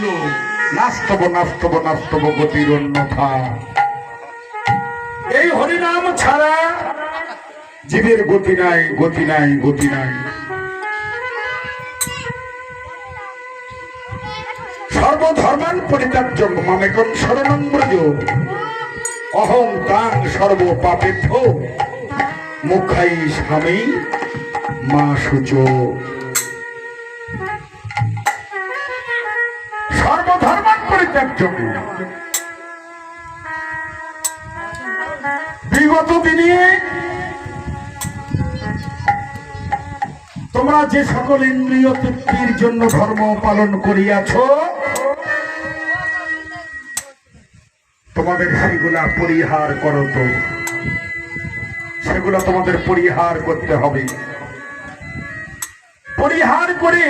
মূল্য নাস্তব নাস্তব নাস্তব গতির এই হরিনাম ছাড়া জীবের গতি নাই গতি নাই গতি নাই। সর্বধর্মান অহং তাং সর্ব পাপেভ্য মুখাই স্বামী, মা সূচ। তোমরা যে সকল ইন্দ্রিয় তৃপ্তির জন্য ধর্ম পালন করিয়াছ, তোমাদের সেগুলা পরিহার করো তো। সেগুলা তোমাদের পরিহার করতে হবে। পরিহার করে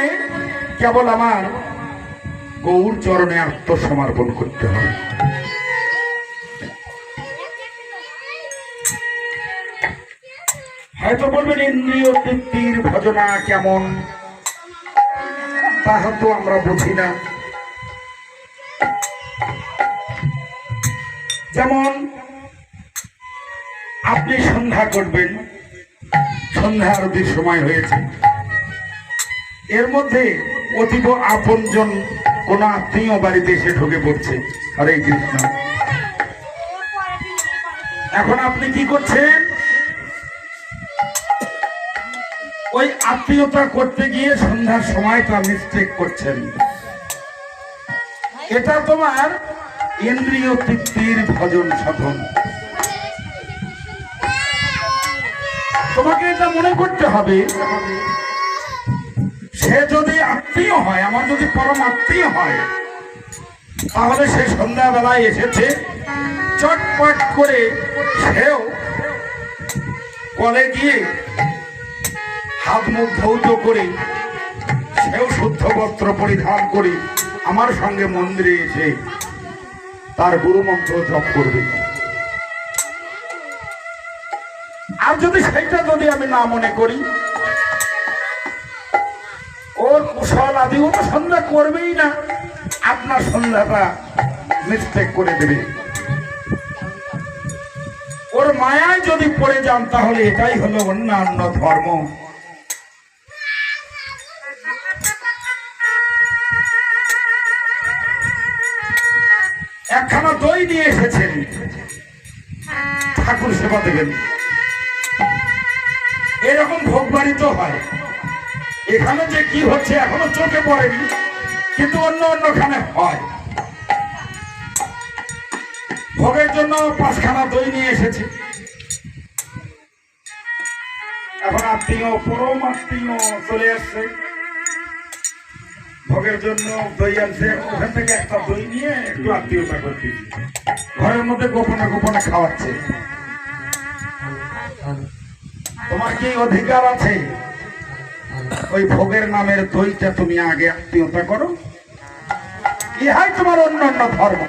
কেবল আমার গৌর চরণে আত্মসমর্পণ করতে হবে। হয়তো বলবেন, ইন্দ্রিয় তৃপ্তির ভজনা কেমন? তা হয়তো আমরা বুঝি না। যেমন, আপনি সন্ধ্যা করবেন, সন্ধ্যা আরতির সময় হয়েছে। এর মধ্যে অতীব আপনজন কোন আত্মীয় বাড়িতে এসে ঢুকে পড়ছে। হরে কৃষ্ণ। এখন আপনি কি করছেন? ওই আত্মীয়তা করতে গিয়ে সন্ধ্যার সময়টা মিস্টেক করছেন। এটা তোমার ইন্দ্রিয় তৃপ্তির ভজন সাধন। তোমাকে এটা মনে করতে হবে সে যদি আত্মীয় হয়, আমার যদি পরম আত্মীয় হয়, তাহলে সে সন্ধ্যাবেলায় এসেছে, চটপট করে সেও কলে গিয়ে হাত মুখ ধৌত করে সেও শুদ্ধ বস্ত্র পরিধান করে আমার সঙ্গে মন্দিরে এসে তার গুরু মন্ত্র জপ করবে। আর যদি সেইটা যদি আমি না মনে করি ওর কুশল আদি ও সন্ধ্যা করবেই না। আপনার সন্ধ্যাটা মিস্টেক করে দেবে। ওর মায়ায় যদি পড়ে যান, তাহলে এটাই হলো অন্যান্য ধর্ম। একখানা দই নিয়ে এসেছেন। ঠাকুর সেবা দেবেন। এরকম ভোগ বাড়িতে হয়। এখানে যে কি হচ্ছে এখনও চোখে পড়েনি, কিন্তু অন্য অন্যখানে হয়। ভোগের জন্য পাঁচখানা দই নিয়ে এসেছে। এখন আত্মীয়, পরম আত্মীয় চলে আসছে ভোগের জন্য দই আনছে। ওখান থেকে একটা দই নিয়ে একটু আত্মীয়তা করতে ঘরের মধ্যে গোপনে গোপনে খাওয়াচ্ছে। তোমার কি অধিকার আছে? ওই ভোগের নামের দইটা তুমি আগে আত্মীয়তা করো। ইহাই তোমার অন্যান্য ধর্ম।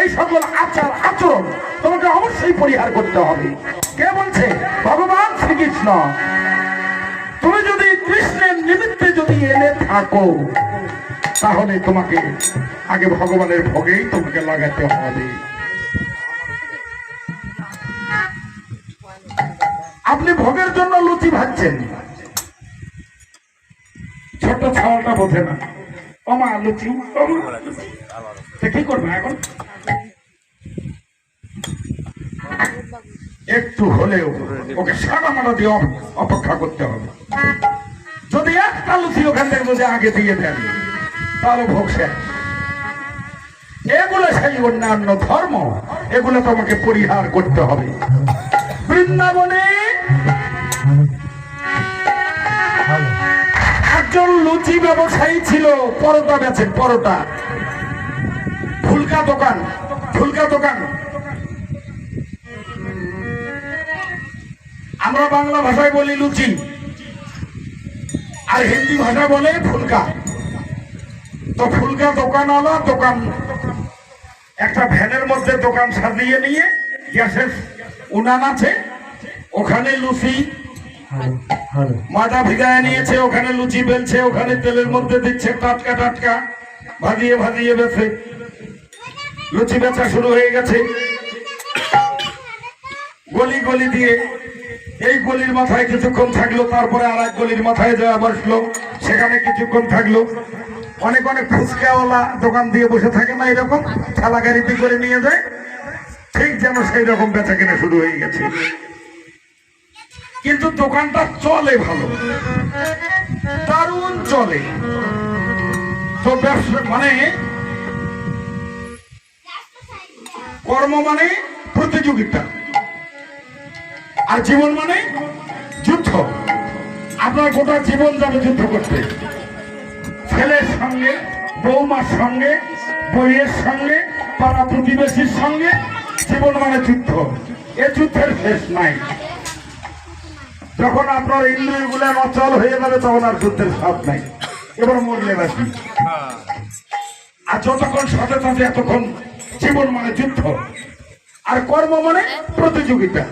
এই সকল আচার আচরণ তোমাকে অবশ্যই পরিহার করতে হবে। কে বলছে? ভগবান শ্রীকৃষ্ণ। তুমি যদি কৃষ্ণের নিমিত্তে যদি এনে থাকো, তাহলে তোমাকে আগে ভগবানের ভোগেই তোমাকে লাগাতে হবে। আপনি ভোগের জন্য লুচি ভাজছেন। ছোট ছাওয়ালটা বোঝে না। ওমা লুচি। কি করবে এখন? একটু হলেও ওকে সাদা মালা দিয়ে অপেক্ষা করতে হবে। যদি একটা লুচি ওখান থেকে যদি আগে দিয়ে দেন, তাহলে ভোগ এগুলো সেই অন্যান্য ধর্ম। এগুলো তোমাকে পরিহার করতে হবে। বৃন্দাবনে একজন লুচি ব্যবসায়ী ছিল, পরোটা বেচেন পরোটা। ফুলকা দোকান ফুলকা দোকান। আমরা বাংলা ভাষায় বলি লুচি। আর হিন্দি ভাষা বলে ফুলকা। তো ফুলকা দোকান দোকানওয়ালা দোকান, একটা ভ্যানের মধ্যে দোকান সাজিয়ে নিয়ে গ্যাসের উনান আছে। ওখানে লুচি। মাথা ভিগায় নিয়েছে, ওখানে লুচি বেলছে, ওখানে তেলের মধ্যে দিচ্ছে, টাটকা টাটকা। ভাজিয়ে ভাজিয়ে বেছে। লুচি বেচা শুরু হয়ে গেছে। গলি গলি দিয়ে এই গলির মাথায় কিছুক্ষণ থাকল, তারপরে আর এক গলির মাথায় যাওয়া বসল সেখানে কিছুক্ষণ থাকল। অনেক অনেক ফুচকাওয়ালা দোকান দিয়ে বসে থাকে না এরকম? ঠেলা গাড়িতে করে নিয়ে যায়। ঠিক যেন সেই রকম বেচা কেনা শুরু হয়ে গেছে। কিন্তু দোকানটা চলে ভালো। দারুণ চলে। তো ব্যবসা মানে কর্ম মানে প্রতিযোগিতা। আর জীবন মানে যুদ্ধ। আপনার গোটা জীবন যাবে যুদ্ধ করতে। ছেলের সঙ্গে, বৌমার সঙ্গে, বইয়ের সঙ্গে, পাড়া প্রতিবেশীর সঙ্গে জীবন মানে যুদ্ধ। এ যুদ্ধের শেষ নাই। যখন আপনার ইন্দ্রিয়গুলো অচল হয়ে যাবে তখন আর যুদ্ধের স্বাদ নাই। এবার মরলে বাসি আর যতক্ষণ সচেতন এতক্ষণ জীবন মানে যুদ্ধ আর কর্ম মানে প্রতিযোগিতা।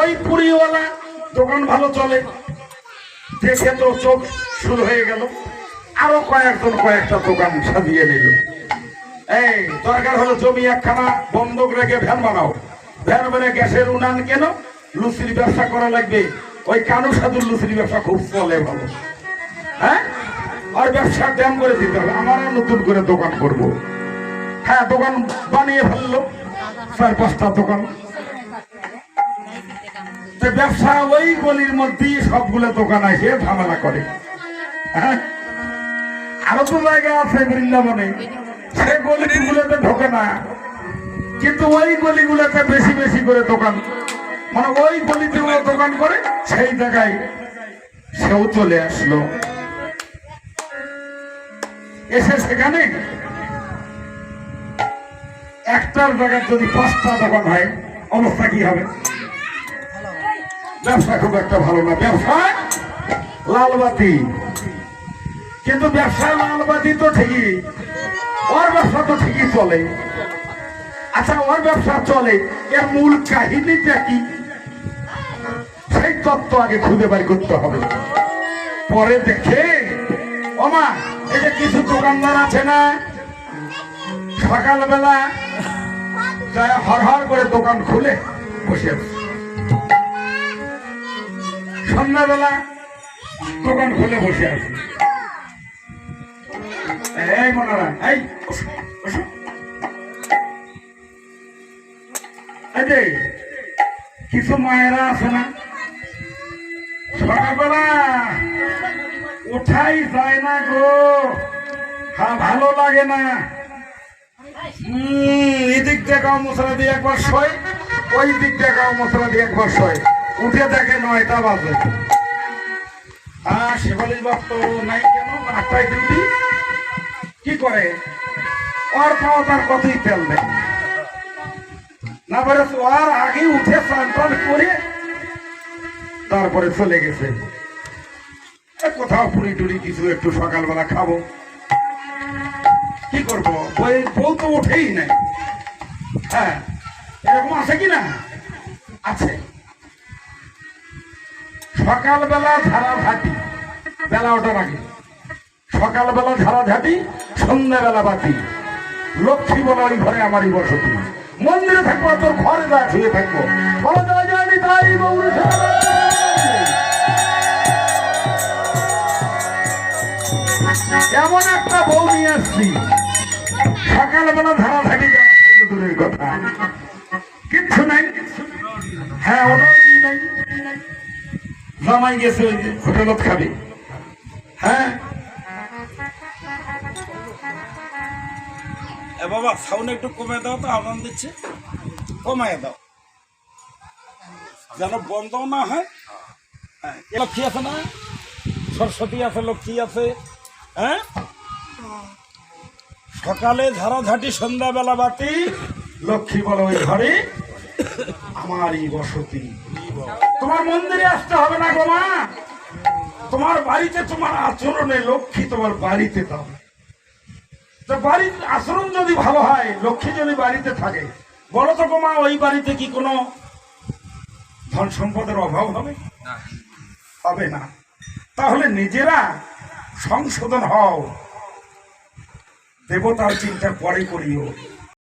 ওই পুরিওয়ালা দোকান ভালো চলে দেখে তো চোখ শুরু হয়ে গেল। আরও কয়েকজন কয়েকটা দোকান সাজিয়ে নিল। এই দরকার হলো জমি একখানা বন্ধক রেখে ভ্যান বানাও। ভ্যান বানিয়ে গ্যাসের উনান কেন? লুচির ব্যবসা করা লাগবে। ওই কানু সাধুর লুচির ব্যবসা খুব চলে ভালো। হ্যাঁ? আর ব্যবসা ড্যাম করে দিতে হবে। আমারও নতুন করে দোকান করব। হ্যাঁ দোকান বানিয়ে ফেলল। চার পাঁচটা দোকান। ব্যবসা ওই গলির মধ্যেই সবগুলো দোকান আছে ঝামেলা করে। হ্যাঁ? আরও তো জায়গা আছে বৃন্দাবনে। সে গলিগুলোতে ঢোকে না। কিন্তু ওই গলিগুলোতে বেশি বেশি করে দোকান। মানে ওই গলিতে ও দোকান করে, সেই জায়গায় সেও চলে আসলো। এসে সেখানে একটার জায়গায় যদি পাঁচটা দোকান হয়, অবস্থা কি হবে? ব্যবসা খুব একটা ভালো না। ব্যবসা লালবাতি। কিন্তু ব্যবসা লালবাতি তো ঠিকই, ওর ব্যবসা তো ঠিকই চলে। আচ্ছা ওর ব্যবসা চলে, এর মূল কাহিনীটা কি? তত্ত্ব আগে খুঁজে বাড়ি করতে হবে। পরে দেখে, ওমা, এই কিছু দোকানদার আছে না, সকালবেলা হর করে দোকান খুলে বসে সন্ধ্যাবেলা দোকান খুলে বসে আছে। কিছু মায়েরা আছে না উঠাই যায় না গো। হ্যাঁ ভালো লাগে না। এদিক দেখাও মশলা দিয়ে একবার শোয়, ওই দিক দেখাও মশলা দিয়ে একবার শোয়। উঠে দেখে নয়টা বাজে। নাই কেন? কি করে? ওর পাওয়া তার কতই তেল না পারে ওর আগে উঠে স্নান করে তারপরে চলে গেছে। কোথাও পুরি টুরি কিছু একটু সকালবেলা খাব। কি বউ তো নাই। হ্যাঁ এরকম আছে কি না? আছে। সকালবেলা ঝাড়া ঝাঁটি বেলা ওঠার আগে। সকালবেলা ঝাড়া ঝাঁটি সন্ধ্যাবেলা বাতি। লক্ষ্মী বলে ওই ঘরে আমারই বসতি। মন্দিরে থাকব তোর ঘরে যা শুয়ে থাকব। বলো এমন একটা বউ নিয়ে আসছি। সকালবেলা ধারা থাকি দূরের কথা। কিচ্ছু নাই। হ্যাঁ ওটাও কি জামাই গেছে হোটেলত খাবে। হ্যাঁ। বাবা, সাউন্ড একটু কমে দাও তো আওয়াজ দিচ্ছে। কমায় দাও। যেন বন্ধ না হয়। হ্যাঁ লক্ষ্মী আছে না? সরস্বতী আছে, লক্ষ্মী আছে। হ্যাঁ? সকালে ঝাড়াঝাঁটি সন্ধ্যাবেলা বাতি লক্ষ্মী বলো ওই ঘরে। আমারই বসতি। তোমার মন্দিরে আসতে হবে না গো মা। তোমার বাড়িতে তোমার আচরণে লক্ষ্মী তোমার বাড়িতে দাও তো বাড়ির আচরণ যদি ভালো হয় লক্ষ্মী যদি বাড়িতে থাকে বলো তো গোমা ওই বাড়িতে কি কোনো ধন সম্পদের অভাব হবে? হবে না। তাহলে নিজেরা সংশোধন হও। দেবতার চিন্তা পরে করিও।